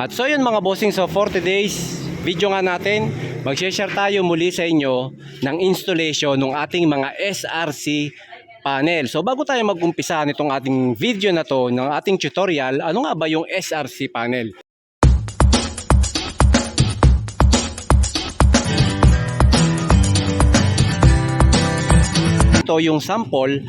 At so yun mga bossing, so for today's video nga natin, mag-share tayo muli sa inyo ng installation ng ating mga SRC panel. So bago tayo mag-umpisa nitong ating video na to, ng ating tutorial, ano nga ba yung SRC panel? Ito yung sample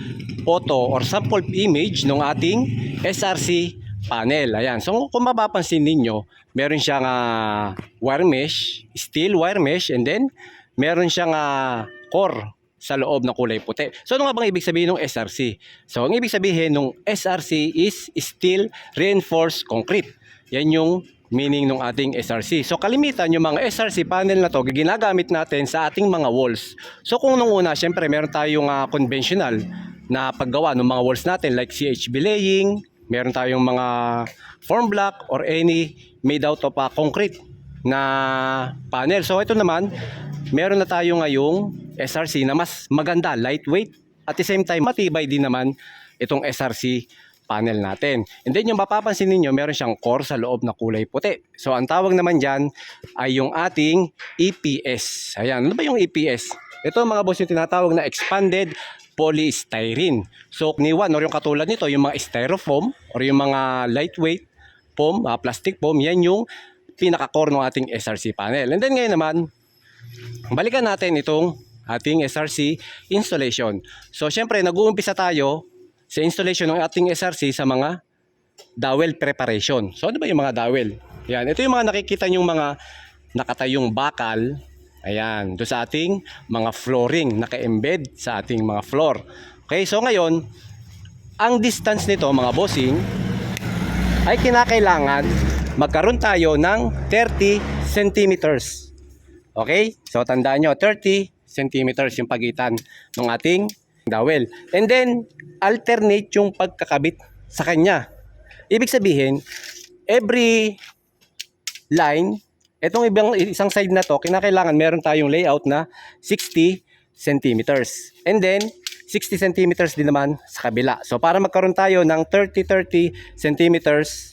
photo or sample image ng ating SRC panel. Ayan. So kung mapapansin ninyo, meron siyang ah, wire mesh, steel wire mesh, and then meron siyang ah, core sa loob na kulay puti. So ano nga bang ibig sabihin ng SRC? So ang ibig sabihin ng SRC is steel reinforced concrete. Yan yung meaning ng ating SRC. So kalimitan yung mga SRC panel na to ginagamit natin sa ating mga walls. So kung nung una, syempre meron tayong ah, conventional na paggawa ng mga walls natin like CHB laying, meron tayong mga form block or any made out of ah, concrete na panel. So ito naman, meron na tayo ngayong SRC na mas maganda, lightweight, at the same time matibay din naman itong SRC panel natin. And then yung mapapansin ninyo, meron siyang core sa loob na kulay puti. So ang tawag naman dyan ay yung ating EPS. Ayan, ano ba yung EPS? Ito mga boss yung tinatawag na expanded polystyrene. So kniwan or yung katulad nito, yung mga styrofoam or yung mga lightweight foam, ah, plastic foam, yan yung pinaka-core ng ating SRC panel. And then ngayon naman, balikan natin itong ating SRC installation. So syempre, nag-uumpisa tayo sa installation ng ating SRC sa mga dowel preparation. So ano ba yung mga dowel? Yan, ito yung mga nakikita yung mga nakatayong bakal. Ayan, do sa ating mga flooring, naka-embed sa ating mga floor. Okay, so ngayon, ang distance nito mga bossing ay kinakailangan magkaroon tayo ng 30 centimeters. Okay? So tandaan nyo, 30 centimeters yung pagitan ng ating dowel. And then, alternate yung pagkakabit sa kanya. Ibig sabihin, every line, itong ibang isang side na to, kinakailangan meron tayong layout na 60 centimeters. And then, 60 centimeters din naman sa kabila. So, para magkaroon tayo ng 30-30 centimeters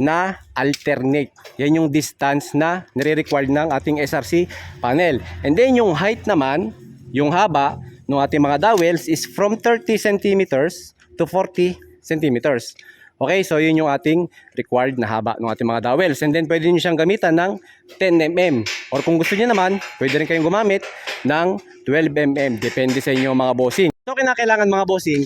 na alternate. Yan yung distance na nire-require ng ating SRC panel. And then yung height naman, yung haba ng ating mga dowels is from 30 centimeters to 40 centimeters. Okay, so yun yung ating required na haba ng ating mga dowels. And then pwede nyo siyang gamitan ng 10 mm. Or kung gusto niyo naman, pwede rin kayong gumamit ng 12 mm. Depende sa inyo mga bossing. So kinakailangan mga bossing,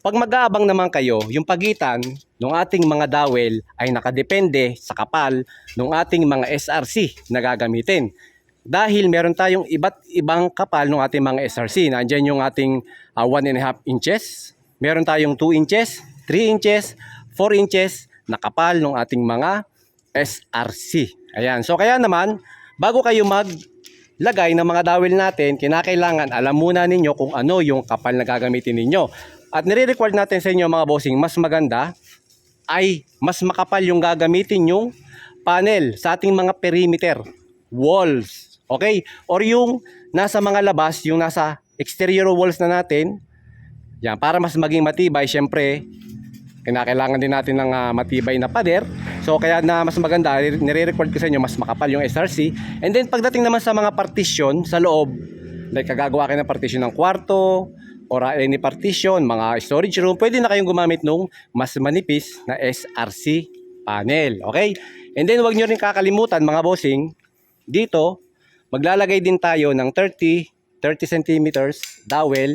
pag mag-aabang naman kayo, yung pagitan ng ating mga dowel ay nakadepende sa kapal ng ating mga SRC na gagamitin. Dahil meron tayong iba't ibang kapal ng ating mga SRC. Nandiyan yung ating 1.5 inches, meron tayong 2 inches, 3 inches, 4 inches na kapal ng ating mga SRC. Ayan. So kaya naman, bago kayo maglagay ng mga dowel natin, kinakailangan alam muna ninyo kung ano yung kapal na gagamitin ninyo. At nire-require natin sa inyo mga bossing, mas maganda ay mas makapal yung gagamitin yung panel sa ating mga perimeter, walls, okay? Or yung nasa mga labas, yung nasa exterior walls na natin, yan, para mas maging matibay, syempre, kinakailangan din natin ng ah, matibay na pader. So kaya na mas maganda, nire-record ko sa inyo mas makapal yung SRC. And then pagdating naman sa mga partition sa loob, like kagagawa kayo ng partition ng kwarto, or ah, any partition, mga storage room, pwede na kayong gumamit nung mas manipis na SRC panel. Okay? And then wag nyo rin kakalimutan mga bossing, dito, maglalagay din tayo ng 30, 30 centimeters dowel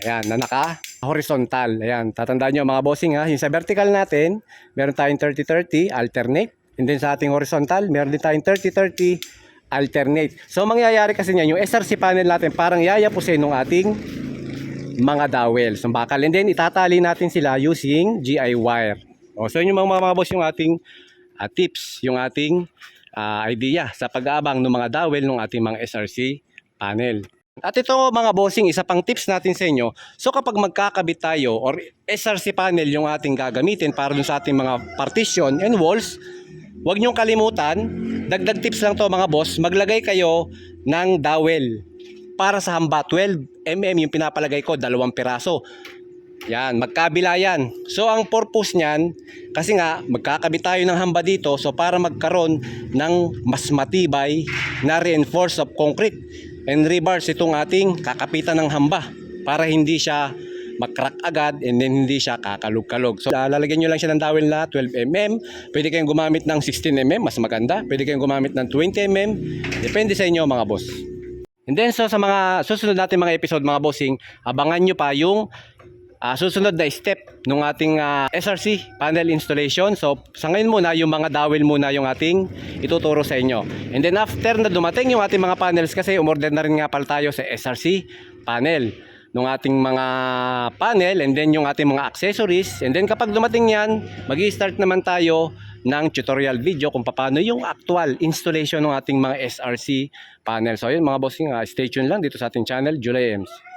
Ayan, na naka horizontal. Ayan, tatandaan nyo mga bossing ha. Yung sa vertical natin, meron tayong 30-30 alternate. And then sa ating horizontal, meron din tayong 30-30 alternate. So mangyayari kasi niyan, yung SRC panel natin parang yayapusin ng ating mga dowel, sa bakal. And then itatali natin sila using GI wire. O, so yun yung mga, mga boss yung ating ah, tips, yung ating ah, idea sa pag-aabang ng mga dowel ng ating mga SRC panel. At ito mga bossing, isa pang tips natin sa inyo. So kapag magkakabit tayo or SRC panel yung ating gagamitin para dun sa ating mga partition and walls, huwag niyong kalimutan, dagdag tips lang to mga boss, maglagay kayo ng dowel para sa hamba 12 mm yung pinapalagay ko, dalawang piraso. Yan, magkabila yan. So ang purpose niyan, kasi nga magkakabit tayo ng hamba dito so para magkaroon ng mas matibay na reinforce of concrete and rebars itong ating kakapitan ng hamba para hindi siya mag-crack agad and then hindi siya kakalog-kalog. So lalagyan nyo lang siya ng dowel na 12mm. Pwede kayong gumamit ng 16mm, mas maganda. Pwede kayong gumamit ng 20mm. Depende sa inyo mga boss. And then so sa mga susunod natin mga episode mga bossing, abangan nyo pa yung ah, susunod na step ng ating ah, SRC panel installation. So sa ngayon muna yung mga dowel muna yung ating ituturo sa inyo. And then after na dumating yung ating mga panels kasi umorder na rin nga pala tayo sa SRC panel ng ating mga panel and then yung ating mga accessories and then kapag dumating yan mag start naman tayo ng tutorial video kung paano yung actual installation ng ating mga SRC panel. So ayun mga bossing, ah, stay tuned lang dito sa ating channel, July Ems.